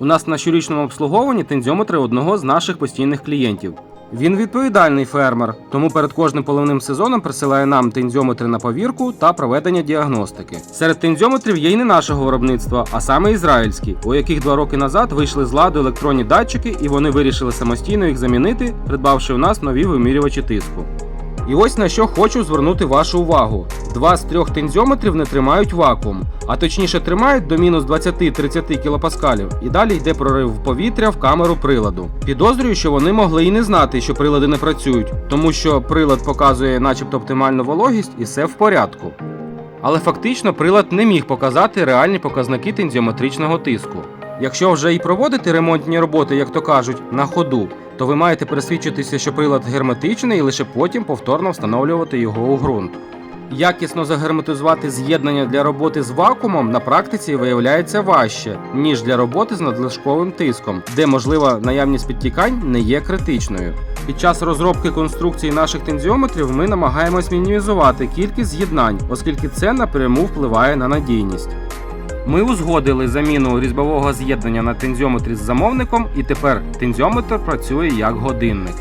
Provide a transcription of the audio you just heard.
У нас на щорічному обслуговуванні тензіометри одного з наших постійних клієнтів. Він відповідальний фермер, тому перед кожним поливним сезоном присилає нам тензіометри на повірку та проведення діагностики. Серед тензіометрів є й не нашого виробництва, а саме ізраїльські, у яких два роки назад вийшли з ладу електронні датчики, і вони вирішили самостійно їх замінити, придбавши у нас нові вимірювачі тиску. І ось на що хочу звернути вашу увагу: два з трьох тензіометрів не тримають вакуум, а точніше тримають до мінус 20-30 кілопаскалів, і далі йде прорив повітря в камеру приладу. Підозрюю, що вони могли і не знати, що прилади не працюють, тому що прилад показує, начебто, оптимальну вологість, і все в порядку. Але фактично прилад не міг показати реальні показники тензіометричного тиску. Якщо вже і проводити ремонтні роботи, як то кажуть, на ходу, то ви маєте пересвідчитися, що прилад герметичний і лише потім повторно встановлювати його у ґрунт. Якісно загерметизувати з'єднання для роботи з вакуумом на практиці виявляється важче, ніж для роботи з надлишковим тиском, де можлива наявність підтікань не є критичною. Під час розробки конструкції наших тензіометрів ми намагаємось мінімізувати кількість з'єднань, оскільки це напряму впливає на надійність. Ми узгодили заміну різьбового з'єднання на тензіометрі з замовником, і тепер тензіометр працює як годинник.